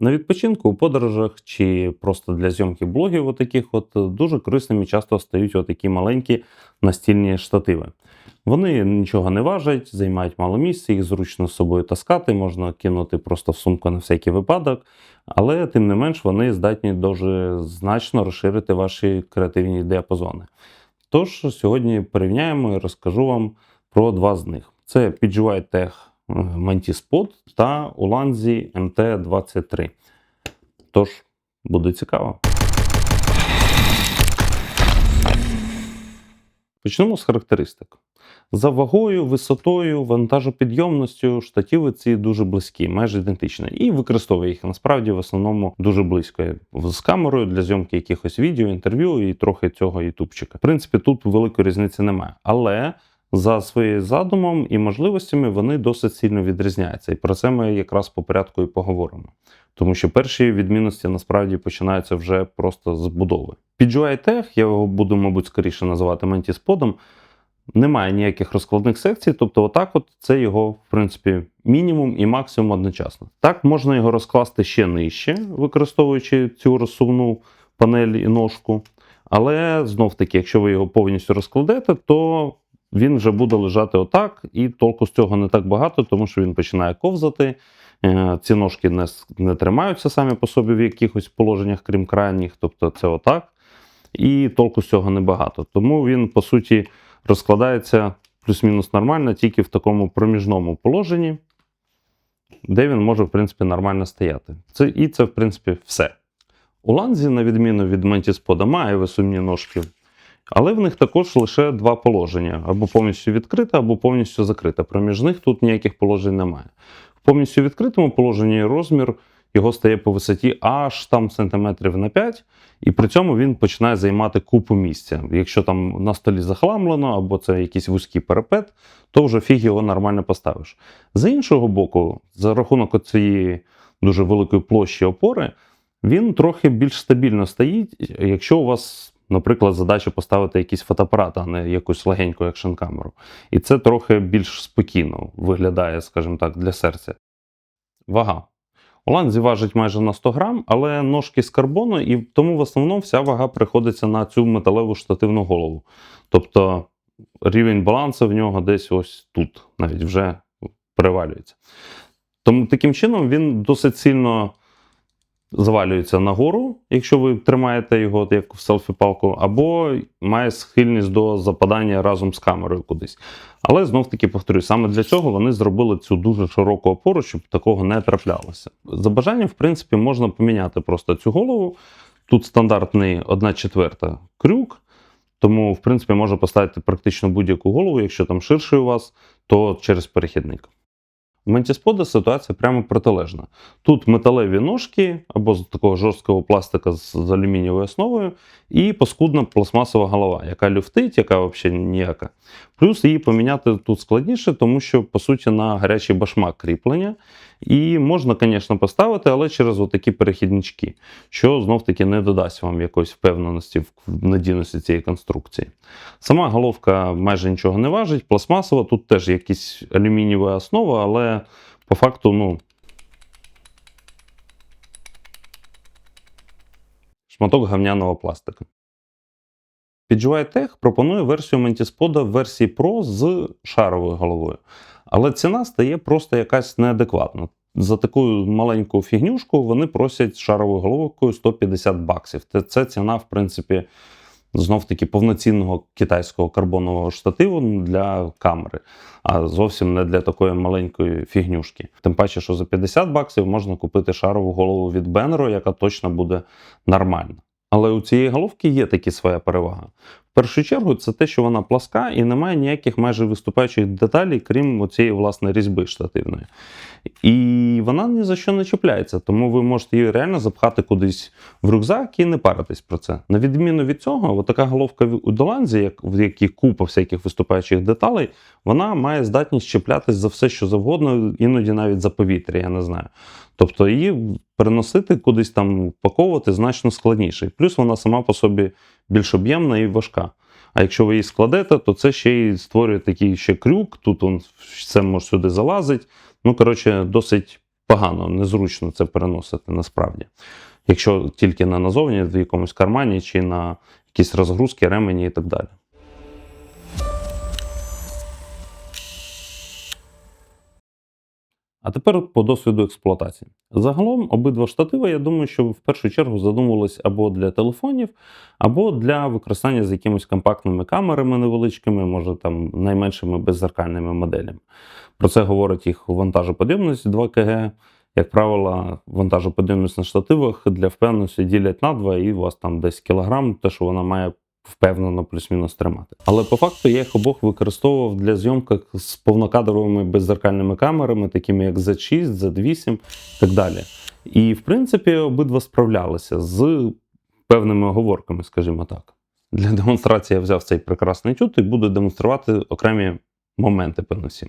На відпочинку у подорожах чи просто для зйомки блогів, отаких от дуже корисними часто стають отакі маленькі настільні штативи. Вони нічого не важать, займають мало місця, їх зручно з собою таскати, можна кинути просто в сумку на всякий випадок, але тим не менш вони здатні дуже значно розширити ваші креативні діапазони. Тож сьогодні порівняємо і розкажу вам про два з них: це PGY Tech Mantis Pod та Ulanzi MT23. Тож, буде цікаво. Почнемо з характеристик. За вагою, висотою, вантажопідйомністю штативи ці дуже близькі, майже ідентичні. І використовує їх насправді в основному дуже близько з камерою для зйомки якихось відео, інтерв'ю і трохи цього ютубчика. В принципі, тут великої різниці немає. Але за своїм задумом і можливостями вони досить сильно відрізняються. І про це ми якраз по порядку і поговоримо. Тому що перші відмінності насправді починаються вже просто з будови. PGI Tech, я його буду, мабуть, скоріше називати ментісподом, немає ніяких розкладних секцій, тобто, отак, от це його, в принципі, мінімум і максимум одночасно. Так, можна його розкласти ще нижче, використовуючи цю розсувну панель і ножку. Але знов таки, якщо ви його повністю розкладете, то він вже буде лежати отак, і толку з цього не так багато, тому що він починає ковзати. Е, ці ножки не, не тримаються самі по собі в якихось положеннях, крім крайніх, тобто це отак. І толку з цього небагато. Тому він, по суті, розкладається плюс-мінус нормально, тільки в такому проміжному положенні, де він може, в принципі, нормально стояти. Це, І це, в принципі, все. У ланзі, на відміну від ментіспода, має висумні ножки. Але в них також лише два положення: або повністю відкрита, або повністю закрита. Проміж них тут ніяких положень немає. В повністю відкритому положенні розмір його стає по висоті аж там сантиметрів на 5, і при цьому він починає займати купу місця. Якщо там на столі захламлено, або це якийсь вузький парапет, то вже фіг його нормально поставиш. З іншого боку, за рахунок цієї дуже великої площі опори, він трохи більш стабільно стоїть, якщо у вас. Наприклад, задача поставити якийсь фотоапарат, а не якусь легеньку екшн-камеру. І це трохи більш спокійно виглядає, скажімо так, для серця. Вага. Оланзі важить майже на 100 грам, але ножки з карбону, і тому в основному вся вага приходиться на цю металеву штативну голову. Тобто рівень балансу в нього десь ось тут, навіть вже перевалюється. Тому таким чином він досить сильно завалюється нагору, якщо ви тримаєте його як в селфі-палку, або має схильність до западання разом з камерою кудись. Але знов таки повторюю, саме для цього вони зробили цю дуже широку опору, щоб такого не траплялося. За бажанням, в принципі, можна поміняти просто цю голову. Тут стандартний 1 четверта крюк. Тому, в принципі, можна поставити практично будь-яку голову, якщо там ширший у вас, то через перехідник. Ментіспода ситуація прямо протилежна. Тут металеві ножки або з такого жорсткого пластика з, з алюмінієвою основою, і паскудна пластмасова голова, яка люфтить, яка взагалі ніяка. Плюс її поміняти тут складніше, тому що, по суті, на гарячий башмак кріплення. І можна, звісно, поставити, але через отакі перехіднички, що знов-таки не додасть вам якоїсь впевненості в надійності цієї конструкції. Сама головка майже нічого не важить, пластмасова, тут теж якась алюмінієва основа, але по факту, ну. Шматок гавняного пластика. PGY Tech пропонує версію Ментіспода в версії Pro з шаровою головою. Але ціна стає просто якась неадекватна. За таку маленьку фігнюшку вони просять шаровою головкою 150 баксів. Це ціна, в принципі, знов таки повноцінного китайського карбонового штативу для камери, а зовсім не для такої маленької фігнюшки. Тим паче, що за 50 баксів можна купити шарову голову від Benro, яка точно буде нормальна. Але у цієї головки є такі своя перевага. Першу чергу, це те, що вона пласка і немає ніяких майже виступаючих деталей, крім цієї власне різьби штативної. І вона ні за що не чіпляється, тому ви можете її реально запхати кудись в рюкзак і не паритись про це. На відміну від цього, така головка у Доланзі, як в якій купа всяких виступаючих деталей, вона має здатність чіплятись за все, що завгодно, іноді навіть за повітря, я не знаю. Тобто її переносити кудись там упаковувати значно складніше. Плюс вона сама по собі більш об'ємна і важка. А якщо ви її складете, то це ще й створює такий ще крюк, тут он все може сюди залазить. Ну, коротше, досить погано, незручно це переносити насправді. Якщо тільки на назовні, в якомусь кармані чи на якісь розгрузки, ремені і так далі. А тепер по досвіду експлуатації. Загалом обидва штативи, я думаю, що в першу чергу задумувались або для телефонів, або для використання з якимись компактними камерами невеличкими, може там найменшими беззеркальними моделями. Про це говорить їх вантажоподібність 2 КГ. Як правило, вантажоподібність на штативах для впевненості ділять на два, і у вас там десь кілограм, те, що вона має впевнено плюс-мінус тримати. Але по факту я їх обох використовував для зйомок з повнокадровими беззеркальними камерами, такими як Z6, Z8 і так далі. І в принципі обидва справлялися з певними оговорками, скажімо так. Для демонстрації я взяв цей прекрасний тют і буду демонструвати окремі моменти передусім.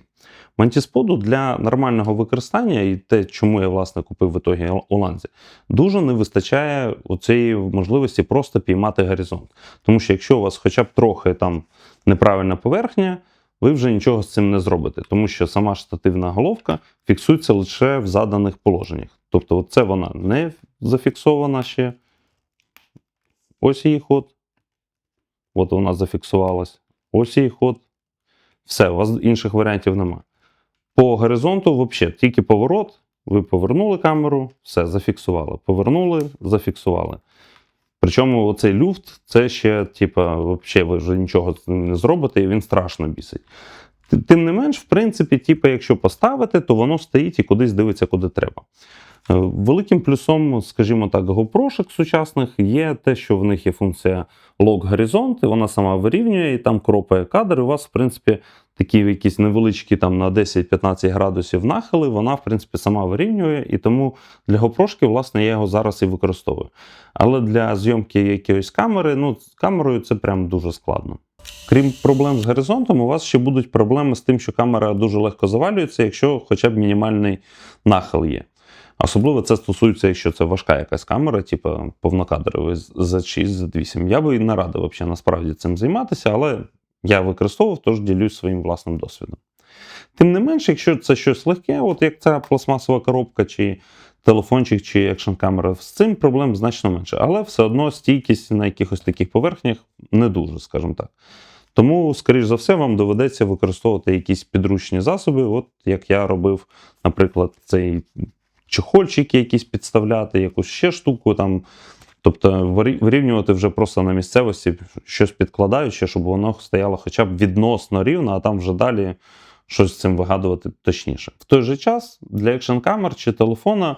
Мантісподу для нормального використання, і те, чому я власне купив в ітогі у ланзі, дуже не вистачає цієї можливості просто піймати горизонт. Тому що якщо у вас хоча б трохи там неправильна поверхня, ви вже нічого з цим не зробите, тому що сама штативна головка фіксується лише в заданих положеннях. Тобто, це вона не зафіксована ще. Ось її ход. От вона зафіксувалась. Ось її ход. Все, у вас інших варіантів нема. По горизонту, взагалі, тільки поворот. Ви повернули камеру, все, зафіксували. Повернули, зафіксували. Причому оцей люфт, це ще, типа, взагалі, ви вже нічого не зробите, і він страшно бісить. Тим не менш, в принципі, типу, якщо поставити, то воно стоїть і кудись дивиться, куди треба. Е, Великим плюсом, скажімо так, GoPro сучасних є те, що в них є функція лог горизонт, і вона сама вирівнює і там кропає кадр. І у вас, в принципі, такі якісь невеличкі там на 10-15 градусів нахили, вона, в принципі, сама вирівнює, і тому для GoPro, власне, я його зараз і використовую. Але для зйомки якоїсь камери, ну, з камерою це прям дуже складно. Крім проблем з горизонтом, у вас ще будуть проблеми з тим, що камера дуже легко завалюється, якщо хоча б мінімальний нахил є. Особливо це стосується, якщо це важка якась камера, типу повнокадровий за 6 за 8. Я би не радив взагалі насправді цим займатися, але я використовував, тож ділюсь своїм власним досвідом. Тим не менше, якщо це щось легке, от як ця пластмасова коробка, чи телефончик, чи екшн камера, з цим проблем значно менше. Але все одно стійкість на якихось таких поверхнях не дуже, скажімо так. Тому, скоріш за все, вам доведеться використовувати якісь підручні засоби, от як я робив, наприклад, цей чехольчики якісь підставляти, якусь ще штуку там. Тобто вирівнювати вже просто на місцевості щось підкладаючи, щоб воно стояло хоча б відносно рівно, а там вже далі щось з цим вигадувати точніше. В той же час для екшн камер чи телефона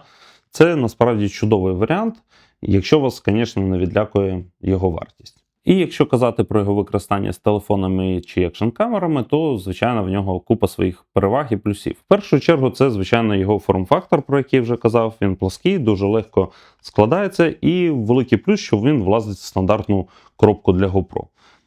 це насправді чудовий варіант, якщо вас, звісно, не відлякує його вартість. І якщо казати про його використання з телефонами чи екшн камерами, то звичайно в нього купа своїх переваг і плюсів. В першу чергу, це звичайно його форм-фактор, про який вже казав. Він плоский, дуже легко складається, і великий плюс, що він влазить в стандартну коробку для GoPro.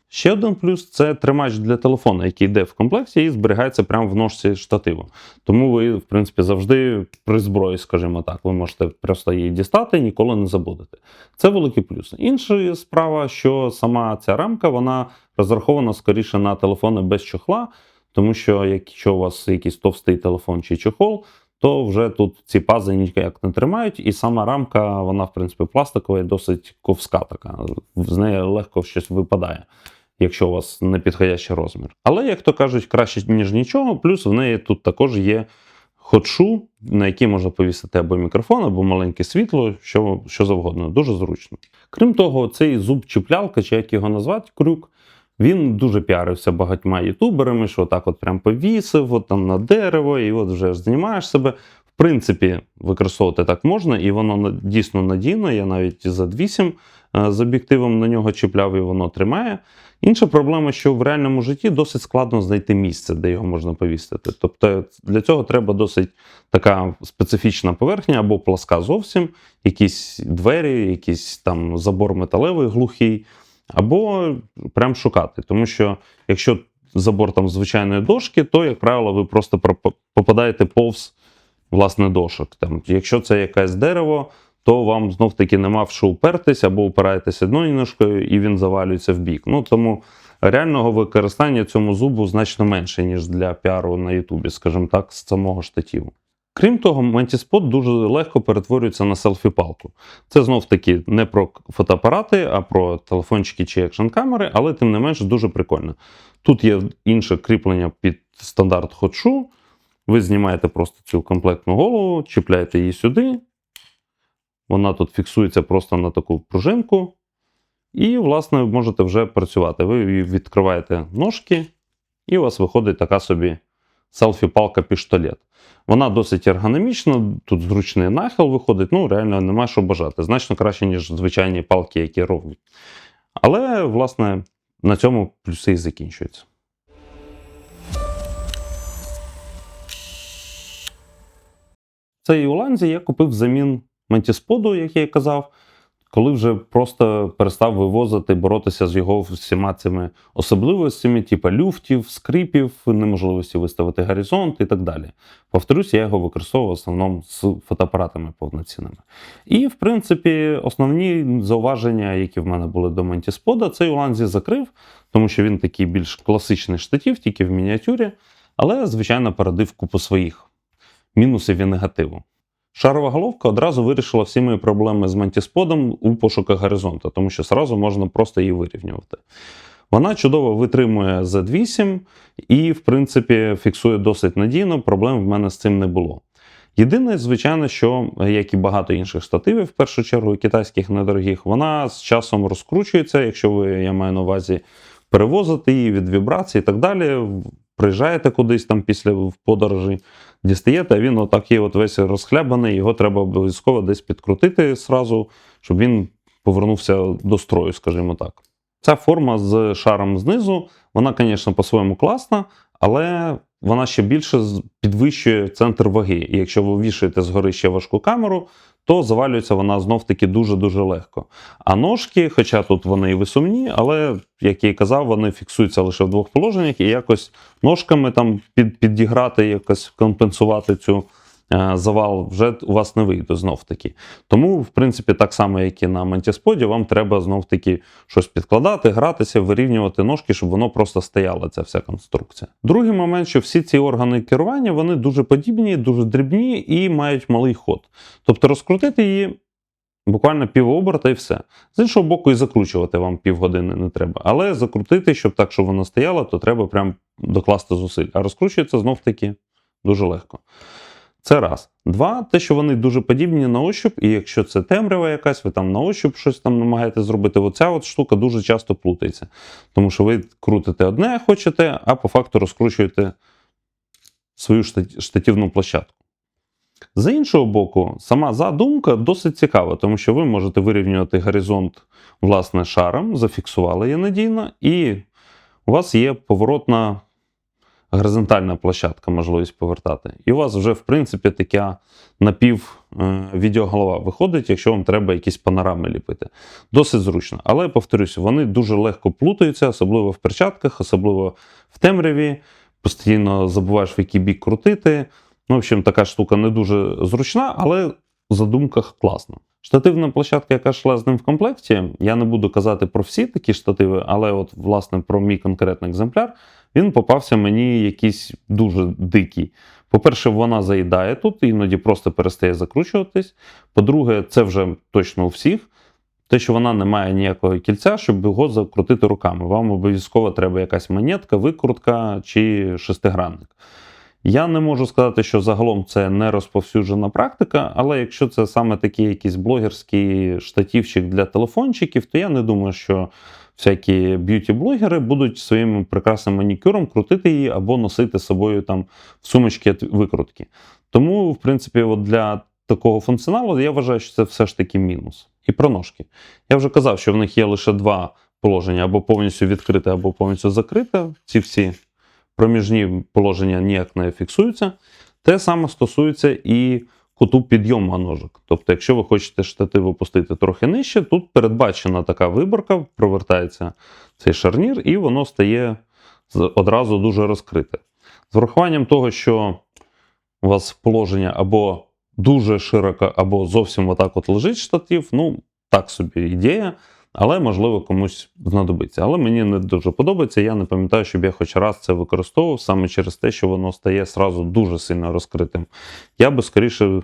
Ще один плюс це тримач для телефона, який йде в комплекті і зберігається прямо в ножці штативу. Тому ви, в принципі, завжди при зброї, скажімо так, ви можете просто її дістати і ніколи не забудете. Це великий плюс. Інша справа, що сама ця рамка вона розрахована скоріше на телефони без чохла, тому що якщо у вас якийсь товстий телефон чи чохол, то вже тут ці пази ніяк не тримають, і сама рамка, вона, в принципі, пластикова і досить ковська така. З неї легко щось випадає якщо у вас не підходящий розмір. Але, як то кажуть, краще, ніж нічого. Плюс в неї тут також є ходшу, на який можна повісити або мікрофон, або маленьке світло, що що завгодно. Дуже зручно. Крім того, цей зуб чіплялка, чи як його назвати, крюк. Він дуже піарився багатьма ютуберами, що отак от прям повісив, от там на дерево, і от вже знімаєш себе. В принципі, використовувати так можна, і воно дійсно надійно. Я навіть за 8 е, з об'єктивом на нього чіпляв і воно тримає. Інша проблема, що в реальному житті досить складно знайти місце, де його можна повісити. Тобто для цього треба досить така специфічна поверхня або пласка зовсім, якісь двері, якийсь там забор металевий глухий, або прям шукати. Тому що якщо забор там звичайної дошки, то, як правило, ви просто попадаєте повз власне дошок. Там, Якщо це якесь дерево, то вам знов таки нема в що упертись або упираєтесь одною ножкою і він завалюється в бік. Ну тому реального використання цьому зубу значно менше, ніж для піару на Ютубі, скажімо так, з самого штативу. Крім того, мантіспот дуже легко перетворюється на селфі-палку. Це знов таки не про фотоапарати, а про телефончики чи екшн камери, але тим не менш дуже прикольно. Тут є інше кріплення під стандарт ходшу. Ви знімаєте просто цю комплектну голову, чіпляєте її сюди. Вона тут фіксується просто на таку пружинку. І, власне, можете вже працювати. Ви відкриваєте ножки, і у вас виходить така собі селфі-палка піштолет. Вона досить ергономічна, тут зручний нахил виходить, ну реально нема що бажати. Значно краще, ніж звичайні палки, які ровні. Але, власне, на цьому плюси і закінчуються. Цей Уланзі я купив взамін мантісподу, як я і казав, коли вже просто перестав вивозити, боротися з його всіма цими особливостями, типу люфтів, скрипів, неможливості виставити горизонт і так далі. Повторюсь, я його використовував в основному з фотоапаратами повноцінними. І, в принципі, основні зауваження, які в мене були до мантіспода, цей Уланзі закрив, тому що він такий більш класичний штатів, тільки в мініатюрі, але, звичайно, породив купу своїх мінусів і негативу. Шарова головка одразу вирішила всі мої проблеми з мантісподом у пошуках горизонту, тому що зразу можна просто її вирівнювати. Вона чудово витримує Z8 і, в принципі, фіксує досить надійно, проблем в мене з цим не було. Єдине, звичайно, що, як і багато інших штативів, в першу чергу, китайських недорогих, вона з часом розкручується, якщо ви, я маю на увазі, перевозити її від вібрацій і так далі. Приїжджаєте кудись там після подорожі, дістаєте, а він отакий от весь розхлябаний, його треба обов'язково десь підкрутити сразу, щоб він повернувся до строю, скажімо так. Ця форма з шаром знизу, вона, звісно, по-своєму класна, але вона ще більше підвищує центр ваги. І якщо ви вішаєте згори ще важку камеру, то завалюється вона знов-таки дуже-дуже легко. А ножки, хоча тут вони і висумні, але, як я і казав, вони фіксуються лише в двох положеннях, і якось ножками там під, підіграти, якось компенсувати цю завал вже у вас не вийде знов-таки. Тому, в принципі, так само, як і на мантісподі, вам треба знов-таки щось підкладати, гратися, вирівнювати ножки, щоб воно просто стояло, ця вся конструкція. Другий момент, що всі ці органи керування вони дуже подібні, дуже дрібні і мають малий ход. Тобто розкрутити її. Буквально півоберта і все. З іншого боку, і закручувати вам півгодини не треба. Але закрутити, щоб так, щоб воно стояло, то треба прям докласти зусиль. А розкручується знов таки дуже легко. Це раз. Два, те, що вони дуже подібні на ощуп, і якщо це темрява якась, ви там на ощуп щось там намагаєтесь зробити, оця от штука дуже часто плутається. Тому що ви крутите одне, хочете, а по факту розкручуєте свою штативну площадку. З іншого боку, сама задумка досить цікава, тому що ви можете вирівнювати горизонт власне шаром, зафіксували її надійно, і у вас є поворотна горизонтальна площадка, можливість повертати. І у вас вже, в принципі, така напів відеоголова виходить, якщо вам треба якісь панорами ліпити. Досить зручно. Але, повторюся, вони дуже легко плутаються, особливо в перчатках, особливо в темряві. Постійно забуваєш, в який бік крутити. Ну, в общем, така штука не дуже зручна, але в задумках класно. Штативна площадка, яка йшла з ним в комплекті, я не буду казати про всі такі штативи, але от, власне, про мій конкретний екземпляр, він попався мені якийсь дуже дикий. По-перше, вона заїдає тут, іноді просто перестає закручуватись. По-друге, це вже точно у всіх. Те, що вона не має ніякого кільця, щоб його закрутити руками. Вам обов'язково треба якась монетка, викрутка чи шестигранник. Я не можу сказати, що загалом це не розповсюджена практика, але якщо це саме такий якийсь блогерський штатівчик для телефончиків, то я не думаю, що всякі б'юті-блогери будуть своїм прекрасним манікюром крутити її або носити з собою там в сумочки викрутки. Тому, в принципі, от для такого функціоналу я вважаю, що це все ж таки мінус. І про ножки. Я вже казав, що в них є лише два положення: або повністю відкрите, або повністю закрите. Ці всі проміжні положення ніяк не фіксуються. Те саме стосується і куту підйому ножок. Тобто, якщо ви хочете штатив опустити трохи нижче, тут передбачена така виборка, провертається цей шарнір, і воно стає одразу дуже розкрите. З врахуванням того, що у вас положення або дуже широко, або зовсім отак от лежить штатив, ну, так собі ідея. Але, можливо, комусь знадобиться. Але мені не дуже подобається. Я не пам'ятаю, щоб я хоч раз це використовував саме через те, що воно стає сразу дуже сильно розкритим. Я би скоріше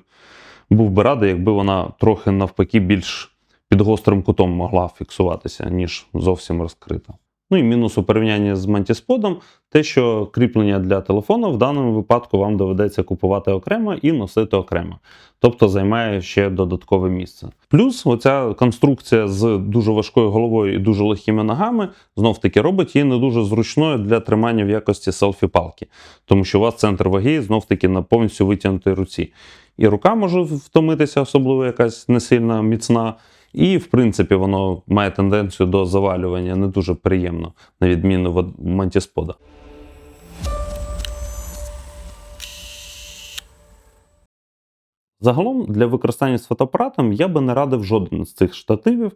був би радий, якби вона трохи навпаки більш під гострим кутом могла фіксуватися, ніж зовсім розкрита. Ну і мінус у порівнянні з мантісподом те, що кріплення для телефону в даному випадку вам доведеться купувати окремо і носити окремо. Тобто займає ще додаткове місце. Плюс оця конструкція з дуже важкою головою і дуже легкими ногами знов таки робить її не дуже зручною для тримання в якості селфі-палки, тому що у вас центр ваги знов таки на повністю витягнутій руці. І рука може втомитися, особливо якась не сильно міцна. І, в принципі, воно має тенденцію до завалювання не дуже приємно, на відміну від мантіспода. Загалом для використання з фотоапаратом я би не радив жоден з цих штативів.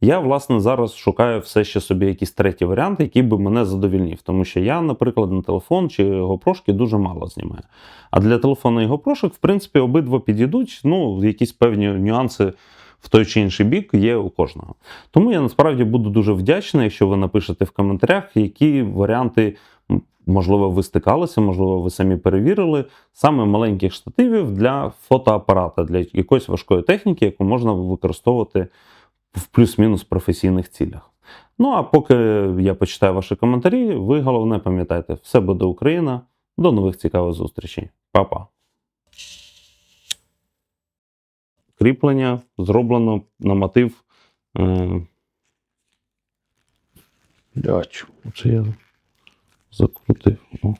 Я, власне, зараз шукаю все ще собі якийсь третій варіант, який би мене задовільнив. Тому що я, наприклад, на телефон чи GoPro дуже мало знімаю. А для телефону і GoPro, в принципі, обидва підійдуть. Ну, якісь певні нюанси в той чи інший бік є у кожного. Тому я насправді буду дуже вдячний, якщо ви напишете в коментарях, які варіанти, можливо, ви стикалися, можливо, ви самі перевірили, саме маленьких штативів для фотоапарата, для якоїсь важкої техніки, яку можна використовувати в плюс-мінус професійних цілях. Ну а поки я почитаю ваші коментарі, ви головне пам'ятайте, все буде Україна. До нових цікавих зустрічей. Па-па. Кріплення зроблено на мотив. Е... Блядь, оце я закрутив. О.